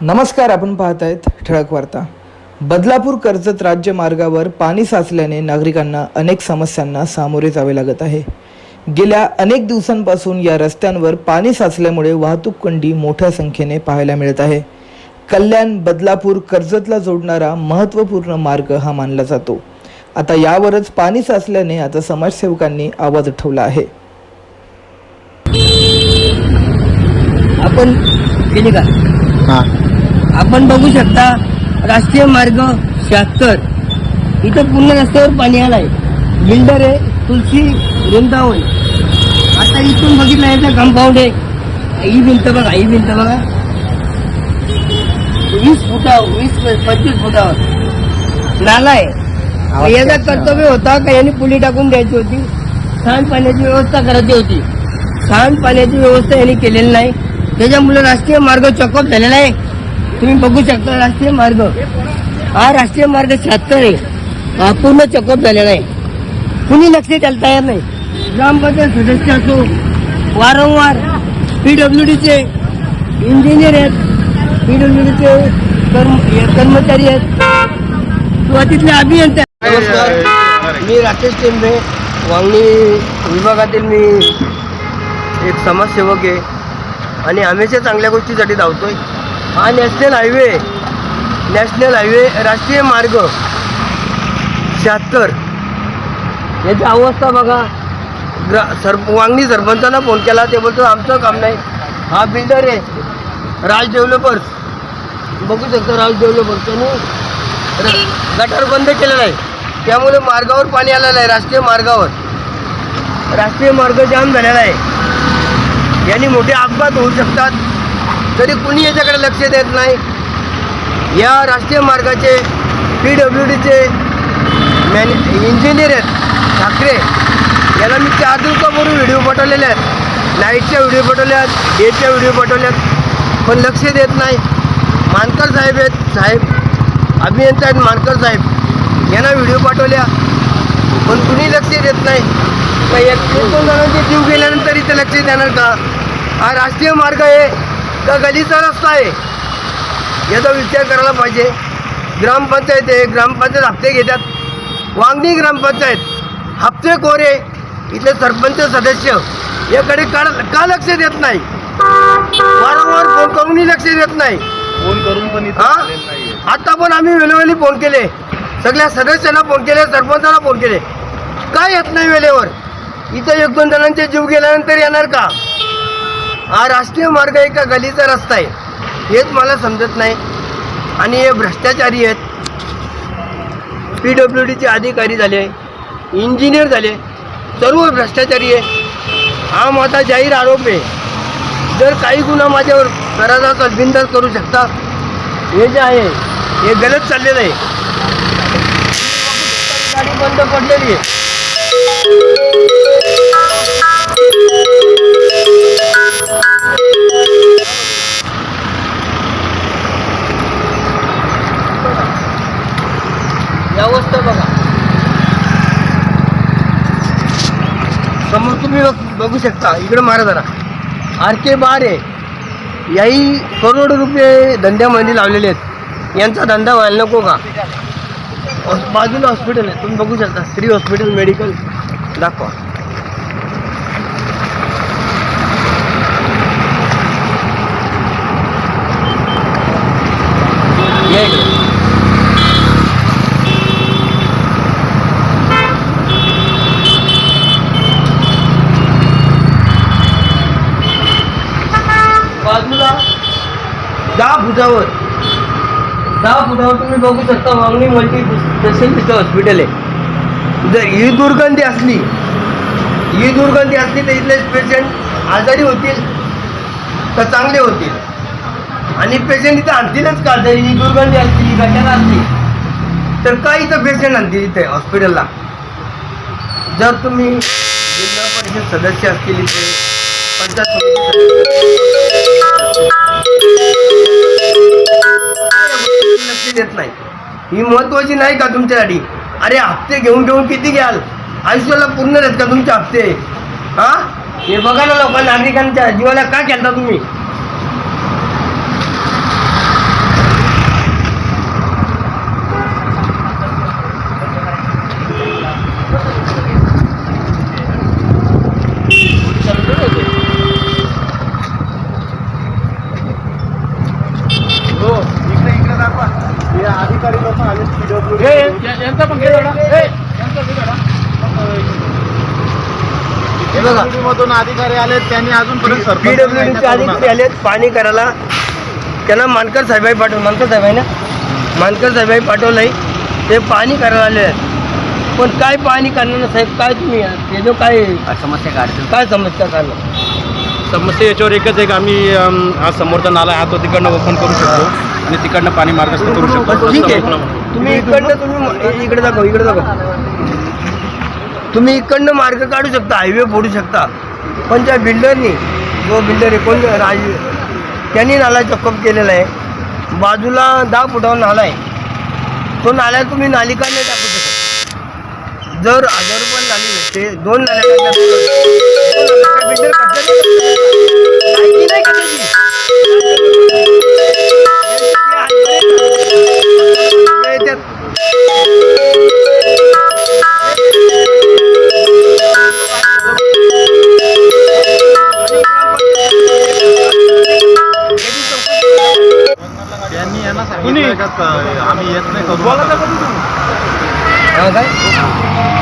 नमस्कार आपण पाहत आहेत ठळक वार्ता. बदलापूर कर्जत राज्य मार्गावर पाणी साचल्याने नागरिकांना अनेक समस्यांना सामोरे जावे लागत आहे. गेल्या अनेक दिवसांपासून या रस्त्यांवर पाणी साचल्यामुळे वाहतूक कोंडी मोठ्या संख्येने पाहायला मिळत आहे. कल्याण बदलापूर कर्जतला जोडणारा महत्त्वपूर्ण मार्ग हा मानला जातो. आता यावरच पाणी साचल्याने आता समाजसेवकांनी आवाज उठवला आहे. आपण केली का आपण बघू शकता राष्ट्रीय मार्ग शहात्तर. इथं पूर्ण रस्त्यावर पाणी आलाय. बिल्डर आहे तुलसी वृंदावन. आता इथून बघितलं याचं कंपाऊंड आहे. ही भिंत बघा ही भिंत बघा. वीस फुटावर वीस पंचवीस फुटावर. नाला आहे. याचा कर्तव्य होता का यांनी पुली टाकून द्यायची होती? सांड पाण्याची व्यवस्था करायची होती. सांड पाण्याची व्यवस्था यांनी केलेली नाही. त्याच्यामुळे राष्ट्रीय मार्ग चॉकअप झालेला आहे. तुम्ही बघू शकता राष्ट्रीय मार्ग. हा राष्ट्रीय मार्ग शहात्तर आहे. हा पूर्ण चॉकअप झालेला आहे. कुणी लक्ष द्यायला तयार नाही. ग्रामपंचायत सदस्य असो वारंवार पीडब्ल्यू डीचे इंजिनियर आहेत पीडब्ल्यू डीचे कर्मचारी आहेत. किंवा तिथले अभियंते नमस्कार. मी राकेश टेंबे. वांगणी विभागातील मी एक समाजसेवक आहे. आणि हमेशा चांगल्या गोष्टीसाठी धावतोय. हा नॅशनल हायवे नॅशनल हायवे राष्ट्रीय मार्ग. शहात्तर. याची अवस्था बघा. ग्रा सर वांगणी सरपंचांना फोन केला ते बोलतो आमचं काम नाही. हा बिल्डर आहे. राज डेव्हलपर्स बघू शकतो राज डेव्हलपर्स त्यांनी गटर गटार बंद केलेला आहे त्यामुळे मार्गावर पाणी आलेलं आहे राष्ट्रीय मार्गावर. राष्ट्रीय मार्ग जाम झालेला आहे. यांनी मोठे अपघात होऊ शकतात. तरी कुणी याच्याकडे लक्ष देत नाही. या राष्ट्रीय मार्गाचे पी डब्ल्यू डीचे मॅने इंजिनियर आहेत ठाकरे. याला मी चार दिवसापूर्वी व्हिडिओ पाठवलेले आहेत. नाईटच्या व्हिडिओ पाठवल्यात डेटच्या व्हिडिओ पाठवल्यात पण लक्ष देत नाही. मानकर साहेब आहेत साहेब अभियंता आहेत मानकर साहेब. यांना व्हिडिओ पाठवल्या. पण कुणी लक्ष देत नाही. का एक एक दोन जणांचे जीव गेल्यानंतर इथे लक्ष देणार का? हा राष्ट्रीय मार्ग आहे. का गलीचा रस्ता आहे? याचा विचार करायला पाहिजे. ग्रामपंचायत आहे ग्रामपंचायत हप्ते घेतात. वांगणी ग्रामपंचायत हप्ते कोरे इथले सरपंच सदस्य याकडे का का लक्ष देत नाही? वारंवार फोन करूनही लक्ष देत नाही. फोन करून पण हा? आता पण आम्ही वेळोवेळी फोन केले. सगळ्या सदस्यांना फोन केले सरपंचांना फोन केले. काय येत नाही वेळेवर? इथं एक दोन जणांचे जीव गेल्यानंतर येणार का? हा राष्ट्रीय मार्ग आहे का गलीचा रस्ता आहे. हेच मला समजत नाही. आणि हे भ्रष्टाचारी आहेत. पी डब्ल्यू डीचे अधिकारी झाले इंजिनियर झाले सर्व भ्रष्टाचारी आहे हा माझा जाहीर आरोप आहे. जर काही गुन्हा माझ्यावर करायचा तर बिंदास करू शकता. हे जे आहे हे गलत चाललेलं आहे. गाडी बंद पडलेली आहे. अवस्था बघा. समोर तुम्ही बघ- बघू शकता. इकडे मारा जरा. आर के बार आहे याही करोड रुपये धंद्यामध्ये लावलेले आहेत. यांचा धंदा व्हायला नको का? बाजूला हॉस्पिटल आहे. तुम्ही बघू शकता. श्री हॉस्पिटल मेडिकल दाखवा या इकडे बाजूला दहा फुटावर. दहा फुटावर तुम्ही बघू शकता वांगणी मल्टी स्पेशलिस्ट हॉस्पिटल आहे. जर ही दुर्गंधी असली ही दुर्गंधी असली तर इथले पेशंट आजारी होतील तर चांगले होतील. आणि पेशंट इथं आणतीलच का? जर ही दुर्गंधी असली ही घटना असली तर का इथं पेशंट आणतील इथे हॉस्पिटलला. जर तुम्ही जिल्हा परिषद सदस्य असतील इथे पंचायत लक्ष देत नाही. ही महत्वाची नाही का तुमच्यासाठी? अरे हप्ते घेऊन घेऊन किती घ्याल? आयुष्याला पूर्ण आहेत का तुमचे हप्ते? हा? हे बघा ना लोक नागरिकांच्या जीवाला का केलता तुम्ही? मधून अधिकारी आले त्यांनी अजूनपर्यंत पीडब्ल्यूडीचे अधिकारी आलेत पाणी करायला त्यांना मानकर साहेबाई पाठवलं मानकर साहेब आहे ना? मानकर साहेबाई पाठवलंय. ते पाणी करायला आले आहेत. पण काय पाणी करणार नाही साहेब? काय तुम्ही हे जो काय समस्या काढतो काय समस्या करणार? समस्या याच्यावर एकच आहे की आम्ही हा समोरचा नाला आहे हा तो तिकडनं ओपन करू शकतो. आणि तिकडनं पाणी मार्गस्थ करू शकतो. ठीक आहे. तुम्ही इकडनं तुम्ही इकडे दाखव इकडे दाखव. तुम्ही इकडनं मार्ग काढू शकता हायवे फोडू शकता. पण त्या बिल्डरनी जो बिल्डर आहे कोण? राज त्यांनी नाला चक्कप केलेला आहे. बाजूला दहा फुटावर नाला आहे. तो नाल्या तुम्ही नालिका नाही टाकू शकत. जर हजार रुपये नाली भेटते दोन नाल्या बिल्डर आम्ही येत नाही करू काय?